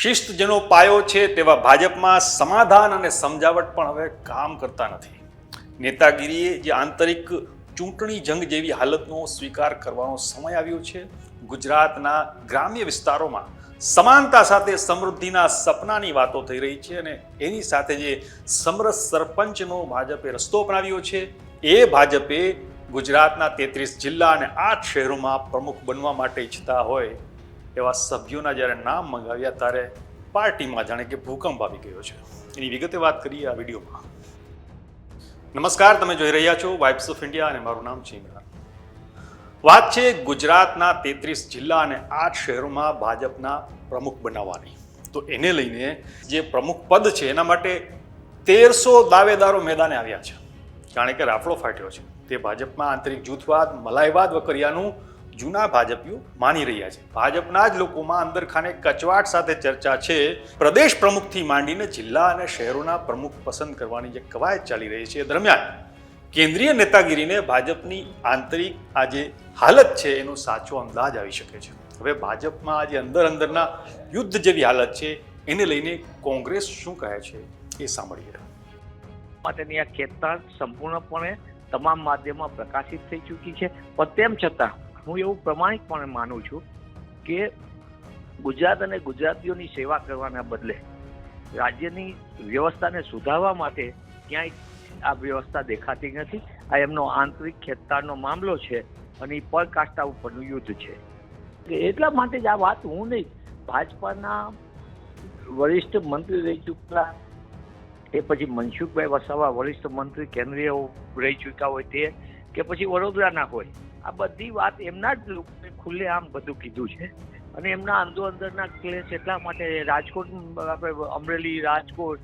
શિસ્ત જેનો પાયો છે તેવા ભાજપમાં સમાધાન અને સમજાવટ પણ હવે કામ કરતા નથી. નેતાગીરીએ જે આંતરિક ચૂંટણી જંગ જેવી હાલતનો સ્વીકાર કરવાનો સમય આવ્યો છે, ગુજરાતના ગ્રામ્ય વિસ્તારોમાં સમાનતા સાથે સમૃદ્ધિના સપનાની વાતો થઈ રહી છે અને એની સાથે જે સમરસ સરપંચનો ભાજપે રસ્તો અપનાવ્યો છે, એ ભાજપે ગુજરાતના તેત્રીસ જિલ્લા અને આઠ શહેરોમાં પ્રમુખ બનવા માટે ઈચ્છતા હોય એવા સભ્યોના જ્યારે નામ મંગાવ્યા, ત્યારે પાર્ટીમાં જાણે કે ભૂકંપ આવી ગયો છે. એની વિગતે વાત કરીએ આ વિડીયોમાં. નમસ્કાર, તમે જોઈ રહ્યા છો વાઇબ્સ ઓફ ઇન્ડિયા અને મારું નામ છે ઇમરાન. વાત છે ગુજરાતના તેત્રીસ જિલ્લા અને આઠ શહેરોમાં ભાજપના પ્રમુખ બનાવવાની. તો એને લઈને જે પ્રમુખ પદ છે, એના માટે તેરસો દાવેદારો મેદાને આવ્યા છે. જાણે કે રાફડો ફાટ્યો છે. તે ભાજપમાં આંતરિક જૂથવાદ, મલાઈવાદ, વકરિયાનું જૂના ભાજપીઓ માની રહ્યા છે. ભાજપના જ લોકોમાં અંદર ખાને કચવાટ સાથે ચર્ચા છે. પ્રદેશ પ્રમુખથી માંડીને જિલ્લા અને શહેરોના પ્રમુખ પસંદ કરવાની જે કવાયત ચાલી રહી છે દરમિયાન કેન્દ્રીય નેતાગીરીને ભાજપની આંતરિક આ જે હાલત છે એનો સાચો અંદાજ આવી શકે છે. હવે ભાજપમાં આજે અંદર અંદરના યુદ્ધ જેવી હાલત છે એને લઈને કોંગ્રેસ શું કહે છે એ સાંભળીએ. માટેની આ ખેંચાણ સંપૂર્ણપણે તમામ માધ્યમમાં પ્રકાશિત થઈ ચૂકી છે. પણ તેમ છતાં હું એવું પ્રમાણિકપણે માનું છું કે ગુજરાત અને ગુજરાતીઓની સેવા કરવાના બદલે રાજ્યની વ્યવસ્થાને સુધારવા માટે ક્યાંય આ વ્યવસ્થા દેખાતી નથી. આ એમનો આંતરિક ખેતતાનો મામલો છે અને એ પરકાષ્ઠા ઉપરનું યુદ્ધ છે. એટલા માટે જ આ વાત હું નહીં, ભાજપાના વરિષ્ઠ મંત્રી રહી ચૂકેલા એ પછી મનસુખભાઈ વસાવા વરિષ્ઠ મંત્રી કેન્દ્રીય રહી ચૂક્યા હોય તે કે પછી વડોદરાના હોય. આ બધી વાત એમના જ લોકોએ ખુલ્લે આમ બધું કીધું છે. અને એમના અંદરો અંદરના ક્લેશ એટલા માટે રાજકોટ, આપણે અમરેલી, રાજકોટ,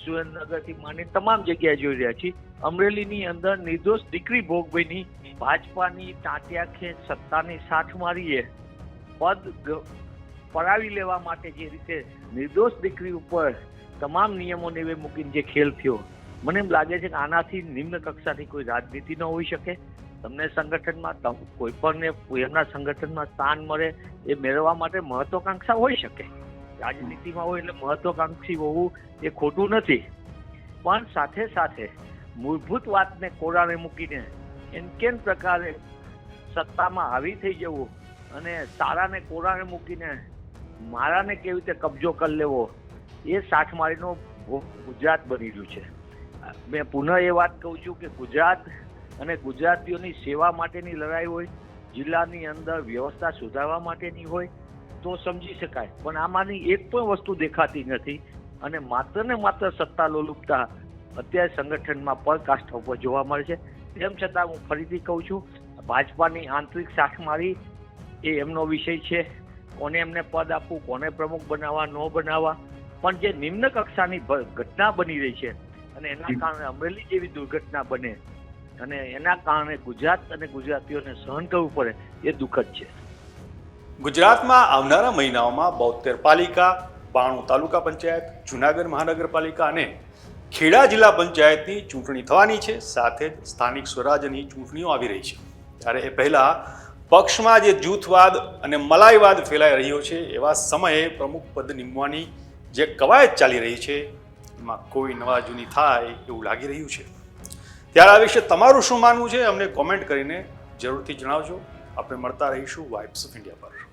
સુરેન્દ્રનગરથી માંડી તમામ જગ્યાએ જોઈ રહ્યા છીએ. અમરેલીની અંદર નિર્દોષ દીકરી ભોગભાઈની ભાજપાની ટાંટિયા ખેંચ સત્તાની સાઠ મારીએ, પદ પરાવી લેવા માટે જે રીતે નિર્દોષ દીકરી ઉપર તમામ નિયમોને મૂકીને જે ખેલ થયો મને એમ લાગે છે કે આનાથી નિમ્ન કક્ષાથી કોઈ રાજનીતિ ન હોઈ શકે. તમને સંગઠનમાં કોઈ પણ એમના સંગઠનમાં સ્થાન મળે એ મેળવવા માટે મહત્વાકાંક્ષા હોઈ શકે. રાજનીતિમાં હોય એટલે મહત્વાકાંક્ષી હોવું એ ખોટું નથી. પણ સાથે સાથે મૂળભૂત વાતને કોરાણે મૂકીને એમ કેમ પ્રકારે સત્તામાં હાવી થઈ જવું અને સારાને કોરાણે મૂકીને મારાને કેવી રીતે કબજો કરી લેવો એ સાઠમારીનો ગુજરાત બની રહ્યું છે. મેં પુનઃ એ વાત કહું છું કે ગુજરાત અને ગુજરાતીઓની સેવા માટેની લડાઈ હોય, જિલ્લાની અંદર વ્યવસ્થા સુધારવા માટેની હોય, તો સમજી શકાય. પણ આમાંની એક પણ વસ્તુ દેખાતી નથી અને માત્ર ને માત્ર સત્તા લોલુપતા અત્યારે સંગઠનમાં પરકાષ્ઠા ઉપર જોવા મળે છે. તેમ છતાં હું ફરીથી કહું છું, ભાજપાની આંતરિક શાખમારી એ એમનો વિષય છે. કોને એમને પદ આપવું, કોને પ્રમુખ બનાવવા, ન બનાવવા. પણ જે નિમ્ન કક્ષાની ઘટના બની રહી છે અને એના કારણે અમરેલી જેવી દુર્ઘટના બને અને એના કારણે ગુજરાત અને ગુજરાતીઓને સહન કરવું પડે એ દુઃખદ છે. ગુજરાતમાં આવનારા મહિનાઓમાં બોતેર પાલિકા, બાણું તાલુકા પંચાયત, જુનાગઢ મહાનગરપાલિકા અને ખેડા જિલ્લા પંચાયતની ચૂંટણી થવાની છે. સાથે જ સ્થાનિક સ્વરાજ્યની ચૂંટણીઓ આવી રહી છે. ત્યારે એ પહેલા પક્ષમાં જે જૂથવાદ અને મલાઈવાદ ફેલાઈ રહ્યો છે એવા સમયે પ્રમુખ પદ નીમવાની જે કવાયત ચાલી રહી છે એમાં કોઈ નવા જૂની થાય એવું લાગી રહ્યું છે. ત્યારે આ વિશે તમારું શું માનવું છે? અમને કોમેન્ટ કરીને જરૂરથી જણાવજો. આપણે મળતા રહીશું વાઇબ્સ ઓફ ઇન્ડિયા પર.